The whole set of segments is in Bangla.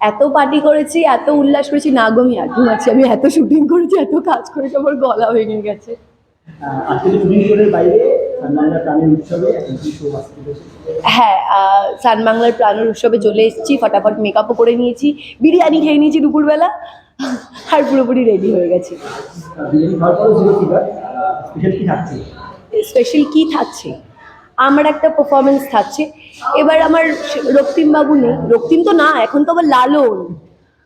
এত পার্টি করেছি এত উল্লাস করেছি না গো আমি আর ঘুমাচ্ছি আমি এত শুটিং করেছি এত কাজ করেছি আমার গলা ভেঙে গেছে। হ্যাঁ সান বাংলার প্রাণের উৎসবে চলে এসেছি ফটাফট মেকআপও করে নিয়েছি বিরিয়ানি খেয়ে নিয়েছি দুপুরবেলা আর পুরোপুরি রেডি হয়ে গেছি। স্পেশাল কি থাকছে? আমার একটা পারফরমেন্স থাকছে। এবার আমার রক্তিম বাবু নেই। রক্তিম তো না, এখন তো আবার লালন।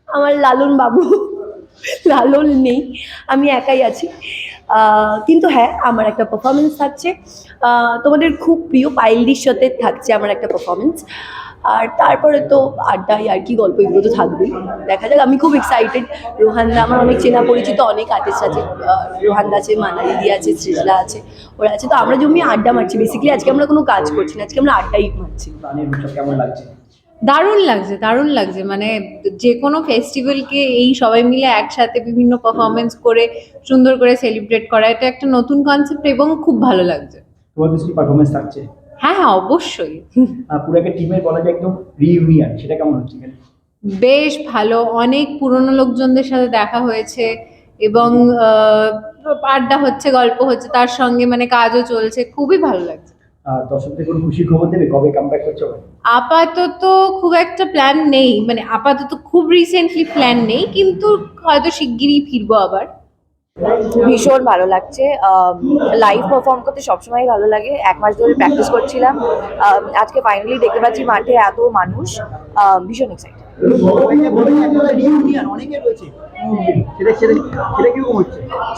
আমার লালন বাবু, লালন নেই। আমি একাই আছি। কিন্তু হ্যাঁ আমার একটা পারফরমেন্স থাকছে। তোমাদের খুব প্রিয় পাইলদির সাথে থাকছে আমার একটা পারফরমেন্স আর তারপরে তো আড্ডাই আর কি গল্প এগুলো তো থাকবেই। দেখা যাক আমি খুব এক্সাইটেড রোহানদা আমার অনেক চেনা পরিচিত অনেক আর্টিস্ট আছে। রোহানদা আছে মানা দিদি আছে সৃজলা আছে ওরা আছে। তো আমরা জমি আড্ডা মারছি। বেসিক্যালি আজকে আমরা কোনো কাজ করছি না আজকে আমরা আড্ডাই মারছি। কেমন লাগছে? দারুণ লাগছে দারুণ লাগছে। মানে যে কোনো ফেস্টিভ্যালকে এই সবাই মিলে একসাথে বিভিন্ন পারফরমেন্স করে সুন্দর করে সেলিব্রেট করা এটা একটা নতুন কনসেপ্ট এবং খুব ভালো লাগছে। পারফরমেন্স থাকছে? হ্যাঁ হ্যাঁ অবশ্যই। পুরো একটা টিমের বলা যায় একদম রিইউনিয়ন সেটা কেমন হচ্ছে বেশ ভালো অনেক পুরনো লোকজনদের সাথে দেখা হয়েছে এবং আড্ডা হচ্ছে গল্প হচ্ছে তার সঙ্গে মানে কাজও চলছে খুবই ভালো লাগছে। দর্শকদের কোনো খুশি খবর দেবে? কবে কামব্যাক করছে আপাতত খুব একটা প্ল্যান নেই মানে আপাতত খুব রিসেন্টলি প্ল্যান নেই কিন্তু হয়তো শিগগিরই ফিরবো আবার। ভীষণ ভালো লাগছে। লাইভ পারফর্ম করতে সবসময় ভালো লাগে। এক মাস ধরে প্র্যাকটিস করছিলাম। আজকে ফাইনালি দেখতে পাচ্ছি মাঠে এত মানুষ। ভীষণ এক্সাইটেড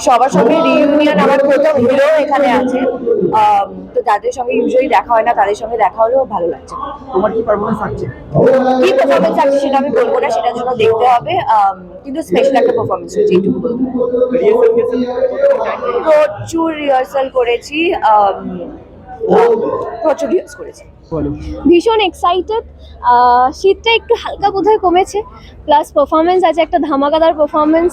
সবার সঙ্গে রিউনিয়ন আমার প্রথম হিরো এখানে আছে। তো যাদের সঙ্গে ইউজুয়ালি দেখা হয় না তাদের সঙ্গে দেখা হলেও ভালো লাগছে। তোমার কি পারফরমেন্স আছে কি পারফরমেন্স আছে সেটা আমি বলব না সেটার জন্য দেখতে হবে কিন্তু স্পেশাল একটা পারফরমেন্স হয়েছে এইটুকু বলব। প্রচুর রিহার্সাল করেছি করেছি। ভীষণ এক্সাইটেড শীতটা একটু হালকা বোধহয় কমেছে প্লাস পারফরমেন্স আছে একটা ধামাকাদার পারফরমেন্স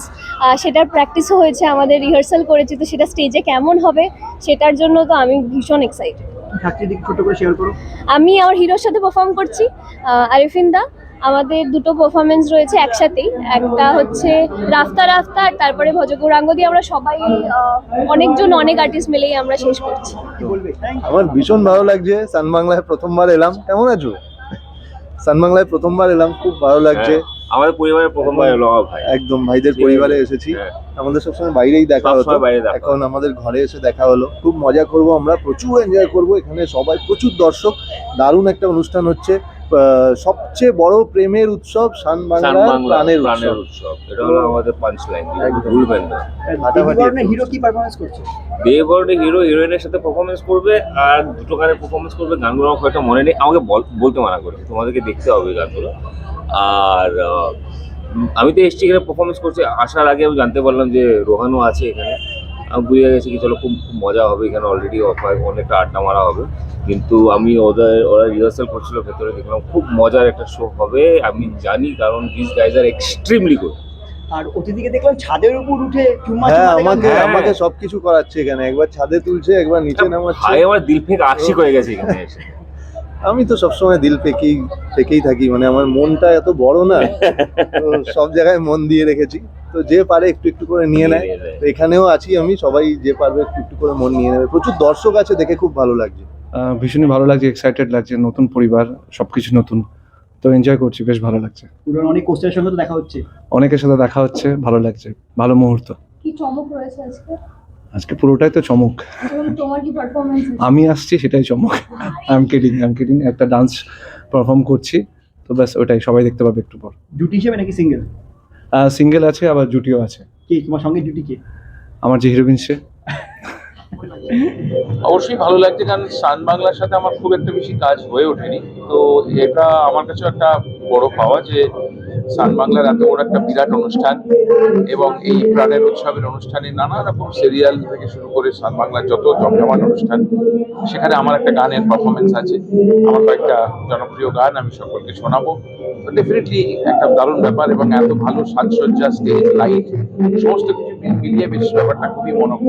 সেটার প্র্যাকটিসও হয়েছে আমাদের রিহার্সাল করেছি তো সেটা স্টেজে কেমন হবে সেটার জন্য তো আমি ভীষণ এক্সাইটেড আমি আমার হিরোর সাথে পারফর্ম করছি আরিফিন দা আমাদের দুটো পারফরমেন্স রয়েছে একসাথেই। একটা হচ্ছে রাস্তা রাস্তা আর তারপরে ভজগৌরাঙ্গ দিয়ে আমরা সবাই আহ, অনেকজন অনেক আর্টিস্ট মিলেই আমরা শেষ করছি। আমার ভীষণ ভালো লাগছে। সান বাংলায় প্রথমবার এলাম। কেমন আছো? সান বাংলায় প্রথমবার এলাম। খুব ভালো লাগছে। আমাদের পরিবারের প্রথমবার এলো ভাই। একদম ভাইদের পরিবারে এসেছি। হ্যাঁ। আমাদের সবসময় বাইরেই দেখা হতো। বাইরে এখন আমাদের ঘরে এসে দেখা হলো। খুব মজা করব আমরা। প্রচুর এনজয় করব। এখানে সবাই প্রচুর দর্শক। দারুণ একটা অনুষ্ঠান হচ্ছে। সবচেয়ে বড় প্রেমের উৎসব সান সান বাংলা প্রাণের উৎসব। এটা হলো আমাদের পাঁচ লাইন ভুলবেন না। হিরো কি পারফরমেন্স করছে? দেববর্ণে হিরো হিরোইনের সাথে পারফরমেন্স করবে আর দুটো গানের পারফরমেন্স করবে গানগুলো আমার একটা মনে নেই। আমাকে বল- বলতে মানা করেছে তোমাদেরকে দেখতে হবে গানগুলো। আর আমি তো এসছি এখানে পারফরমেন্স করছি আসার আগে আমি জানতে পারলাম যে রোহানও আছে এখানে। আমি বুঝে গেছি কি চলো খুব খুব মজা হবে এখানে অলরেডি অনেকটা আড্ডা মারা হবে। কিন্তু আমি ওদের ওরা রিহার্সাল করছিল ভেতরে দেখলাম খুব মজার একটা শো হবে। আমি জানি কারণ দিস গাইজ আর এক্সট্রিমলি গুড আর অতিথিকে দেখলাম ছাদের উপর উঠে চুম্মা হ্যাঁ আমাকে। আমাকে সবকিছু করাচ্ছে এখানে। একবার ছাদে তুলছে একবার নিচে নামাচ্ছে। ভাই আমার দিল থেকে আশিক হয়ে গেছে এখানে এসে। আমি তো সবসময় দিল পেকেই থেকেই থাকি। মানে আমার মনটা এত বড় না সব জায়গায় মন দিয়ে রেখেছি। তো যে পারে একটু একটু করে নিয়ে নেয়। তো এখানেও আছি আমি সবাই যে পারবে একটু একটু করে মন নিয়ে নেবে। প্রচুর দর্শক আছে দেখে খুব ভালো লাগছে। আহ, ভীষণই ভালো লাগছে এক্সাইটেড লাগছে নতুন পরিবার সবকিছু নতুন। তো এনজয় করছি বেশ ভালো লাগছে। পুরনো অনেক কোস্টারের সঙ্গে তো দেখা হচ্ছে। অনেকের সাথে দেখা হচ্ছে ভালো লাগছে ভালো মুহূর্ত। কি চমক রয়েছে আজকে? আজকে পুরোটাই তো চমক। তোমার কি পারফরমেন্স আমি আসছি সেটাই চমক। I am kidding I am kidding একটা ডান্স পারফর্ম করছি। তো ব্যাস ওটাই সবাই দেখতে পাবে একটু পর। জুটি হিসেবে নাকি সিঙ্গেল সিঙ্গেল আছে আবার জুটিও আছে। কি? তোমার সঙ্গে জুটি কে? আমার যে হিরোইন সে। অবশ্যই ভালো লাগছে কারণ সান বাংলার সাথে আমার খুব একটা বেশি কাজ হয়ে ওঠেনি। তো এটা আমার কাছে একটা বড় পাওয়া যে সান বাংলার এত বড় একটা বিরাট অনুষ্ঠান এবং এই প্রাণের উৎসবের অনুষ্ঠানে নানা রকম সিরিয়াল থেকে শুরু করে সান বাংলার যত জমজমান অনুষ্ঠান, সেখানে আমার একটা গানের পারফরমেন্স আছে। আমার কয়েকটা জনপ্রিয় গান আমি সকলকে শোনাবো। ডেফিনেটলি একটা দারুণ ব্যাপার এবং এত ভালো সাজসজ্জা স্টেজ লাইট সমস্ত কিছু মিলিয়ে বেশ ব্যাপারটা খুবই মনোজ্ঞ